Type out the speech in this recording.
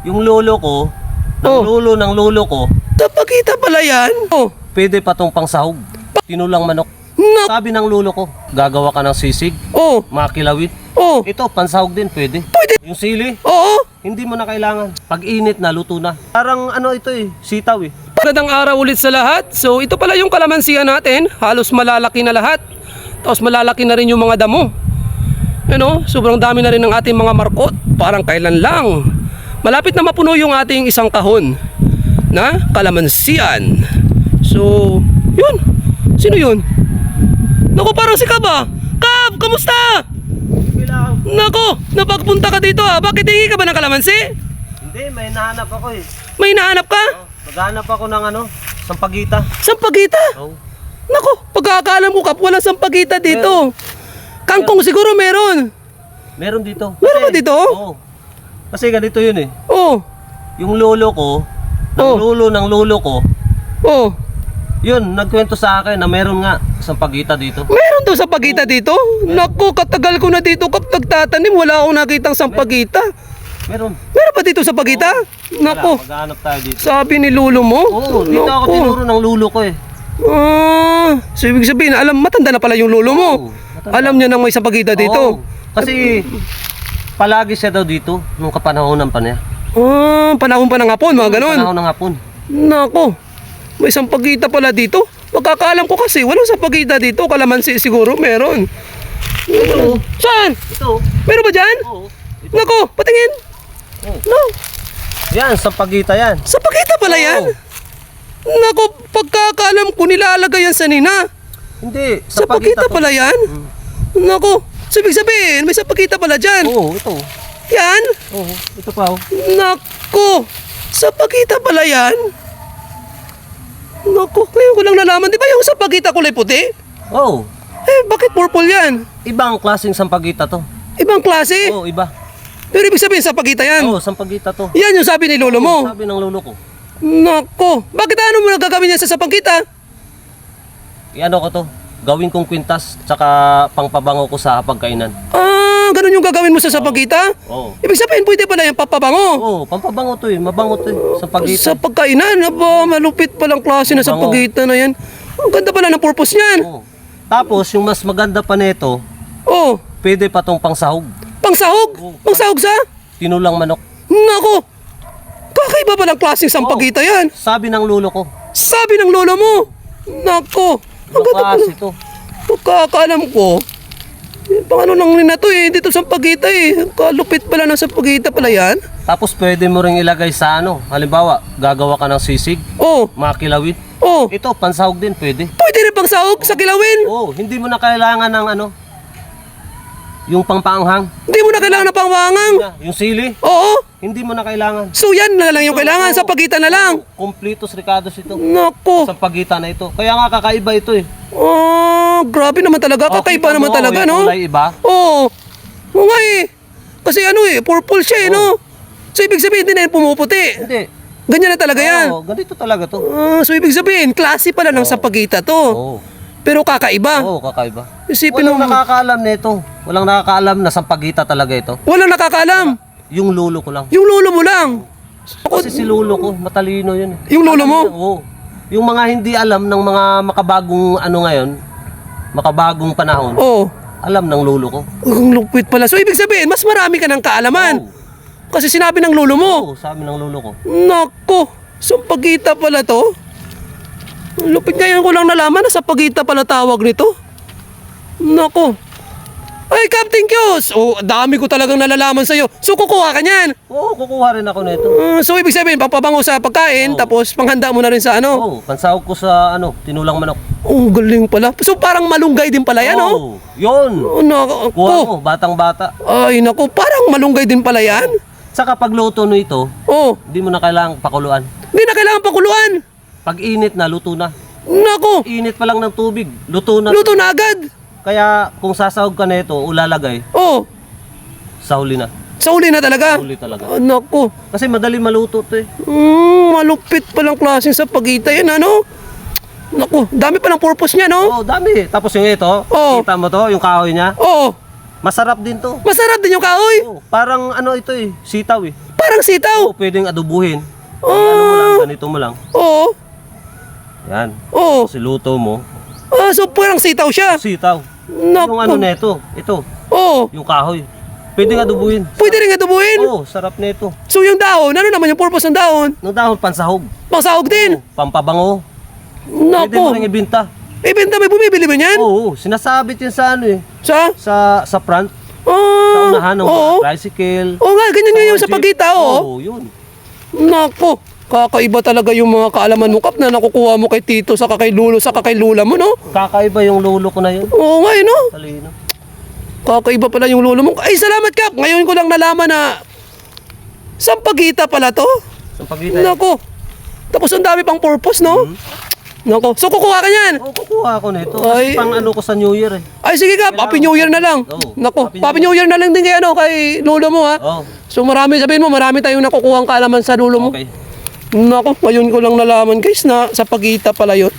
Yung lolo ko, ng Oh. lolo ng lolo ko, Tapakita pala yan. Oh. pwede pa tong pangsahog. Tinulang manok. Na. Sabi ng lolo ko, gagawa ka ng sisig, Oh. makilawit. Oh. Ito, pansahog din, pwede. Pwede. Yung sili, Oo. hindi mo na kailangan. Pag init na, luto na. Parang ano ito eh, sitaw eh. Magandang araw ulit sa lahat. So ito pala yung kalamansiya natin. Halos malalaki na lahat. Tapos malalaki na rin yung mga damo. Ano, sobrang dami na rin ng ating mga markot. Parang kailan lang. Malapit na mapuno yung ating isang kahon na kalamansiyan. So, yun. Sino yun? Naku, parang si Kab ah. Kab, kamusta? Nako, napagpunta ka dito ah. Bakit hingi ka ba ng kalamansi? Hindi, may nahanap ako eh. May hinahanap ka? Oh, maghanap ako ng ano, sampagita. Sampagita? Oh. Nako, pagkakaalam ko kap, wala sampagita dito. Kangkong siguro meron. Meron dito. Meron ba dito? Oo. Kasi ganito yun eh. Oh, Yung lolo ko, ng Oh. lolo ng lolo ko, oh. yun, nagkwento sa akin na meron nga sampagita dito. Meron daw sampagita dito? Nako, katagal ko na dito kap nagtatanim, wala akong nakitang sampagita. Meron. Meron ba dito sampagita? Nako, Wala, maghanap tayo dito. sabi ni lulo mo. Oo, dito ako Nako. tinuro ng lolo ko eh. Ah, so ibig sabihin, alam, matanda na pala yung lulo mo. Oo, matanda. Alam niya nang may sampagita dito. Oo, kasi palagi siya daw dito nung kapanahonan pa niya. Ah, panahon pa ng hapon, mga ganon. Panahon ng hapon. Nako, may sampagita pala dito. Pagkakaalam ko kasi, walang sampagita dito. Kalamansi siguro, meron. Ito, Saan? ito. Meron ba dyan? Oo. Ito. Nako, patingin. Oo. No, Yan, sampagita yan. sampagita pala yan. Oo. Nako, pagkakaalam ko nilalagay yan sa nina. Hindi, Sampagita to. pala yan. Nako, so ibig sabihin, may sampagita pala dyan. Oo, ito. Yan. Oo, ito pa oh. Nako, sampagita pala yan. Nako, ngayon ko lang nalaman. Di ba yung sampagita kulay puti? Oo. Eh, bakit purple yan? Ibang klaseng sampagita to. Ibang klase. Oo, iba. Pero ibig sabihin sa pagita yan. Oo, sampagita to. Yan yung sabi ni lolo mo. Sabi ng lolo ko. Nako, bakit ano mo nagagawin yan sa sapagkita? I-ano ko to? Gawin kong kwintas tsaka pangpabango ko sa pagkainan. Ah, ganun yung gagawin mo sa sapagkita? Oo. Ibig sabihin pwede pala yung papabango. Oo, pampabango to eh. Mabango to eh. Sampagita. Sa pagkainan, aba, malupit palang klase na Bango. sapagkita na yan. Ang ganda pala ng purpose niyan. Oo. Tapos, yung mas maganda pa nito, Oh, pwede pa tong pangsahog. pangsahog? Oo. Pangsahog sa? Tinulang manok. Nako, kakaiba palang klaseng sampagita yan. Sabi ng lolo ko. Sabi ng lolo mo. Nako, ang Ano ganda pala. klase to? Pagkakaalam ko, eh, pang ano lang to eh, dito sa pagita eh. Kalupit pala ng sa pagita pala yan. Tapos pwede mo ring ilagay sa ano. Halimbawa, gagawa ka ng sisig, Oh, makilawit. oh, Ito, pansahog din, pwede. pwede rin pang sahog sa kilawin. Oo, hindi mo na kailangan ng ano, yung pangpaanghang. Hindi mo na kailangan ng pangwangang. Yung sili, Oo, hindi mo na kailangan. so yan na lang yung kailangan sa pagita na lang. Kompletos ricados ito. Nako, Sa pagitan na ito. Kaya nga kakaiba ito eh. oh, grabe naman talaga. Kakaiba kita naman mo, talaga, no? Kulay iba. Oo, oo nga eh. Kasi ano eh, purple siya eh, no? So ibig sabihin din na yan pumuputi. Hindi. Ganyan na talaga yan. Oo, ganito talaga to. Ah, so ibig sabihin, klase pala ng sapagita to. Oo. Pero kakaiba. Oo, kakaiba. Isipin Walang mo, nakakaalam nito. Walang nakakaalam na sampagita talaga ito. walang nakakaalam. Yung lolo ko lang. Yung lolo mo lang. Kasi si lolo ko, matalino yun. eh. Yung lolo mo? Oo. Yung mga hindi alam ng mga makabagong ano ngayon, makabagong panahon, Oo. alam ng lolo ko. Ang lupit pala. So ibig sabihin, mas marami ka ng kaalaman. Oo. Kasi sinabi ng lolo mo. Oo, sabi ng lolo ko. Nako, sa pagita pala to. Lupit ngayon ko lang nalaman na sa pagita pala tawag nito. Nako. Ay, Captain Kyos! Oh, dami ko talagang nalalaman sa'yo. So, kukuha ka niyan. Oo, kukuha rin ako nito. Ah, so, ibig sabihin, papabango sa pagkain, Oo. tapos panghanda mo na rin sa ano. Oo, pansahog ko sa ano, tinulang manok. Oh, galing pala. So, parang malunggay din pala yan, oh. Oo, yun. Oh, nako. Kuha mo, batang bata. Ay, nako, parang malunggay din pala yan. Saka pag luto nito, Oh, hindi mo na kailangang pakuluan. hindi na kailangan pakuluan. Pag init na, luto na. Nako, Init pa lang ng tubig, luto na. luto na agad. Kaya kung sasahog ka nito, ulalagay, Oh, sa huli na. sa uli na talaga. Huli talaga. Oh, nako. Kasi madali maluto to eh. Mm, malupit palang klaseng sa pagita yan, ano? Naku, dami pa ng purpose niya, no? Oo, dami. Tapos yung ito, Oo. kita mo to, yung kahoy niya, Oo, masarap din to. masarap din yung kahoy. Oo, parang ano ito eh, sitaw eh. Parang sitaw. Oo, pwedeng adobuhin. Ang ano mo lang, ganito mo lang. Oo. Yan. Oo. Siluto mo. Ah, so parang sitaw siya. Sitaw. Naku. Yung ano neto, ito, Oo. yung kahoy. Pwedeng adobuhin. Pwede rin adobuhin. Oo, sarap nito. So yung dahon, ano naman yung purpose ng dahon? Ng dahon pansahog. Pangsahog din. Pampabango. Pwede mo rin Naku. ibinta. Ibenta may bumibili ba niyan? Oo, sinasabit yan sa ano eh. Sa? Sa, sa front, sa Ah. unahan ng Oo. tricycle. Oo nga, ganyan nga yung sa jeep. pagkita, oo. Oo, yun. Nako, kakaiba talaga yung mga kaalaman mo kap na nakukuha mo kay Tito sa kay Lulo sa kay Lula mo, no? Kakaiba yung lolo ko na yun. Oo nga, eh, no? Talino. Kakaiba pala yung lolo mo. Ay, salamat kap. Ngayon ko lang nalaman na sampagita pala to. Sa pagitan. Nako. Tapos ang dami pang purpose, no? Nako. So kukuha ka niyan. Oo, kukuha ako nito. Ay. Kasi pang ano ko sa New Year eh. Ay sige kap, Happy New Year na lang. Oo. Nako, Happy Happy New Year na lang din kay ano kay lolo mo ha. Oo. So marami sabihin mo, marami tayong nakukuha kaalaman sa lolo mo. Okay. Nako, ngayon ko lang nalaman guys na sa pagita pala yun.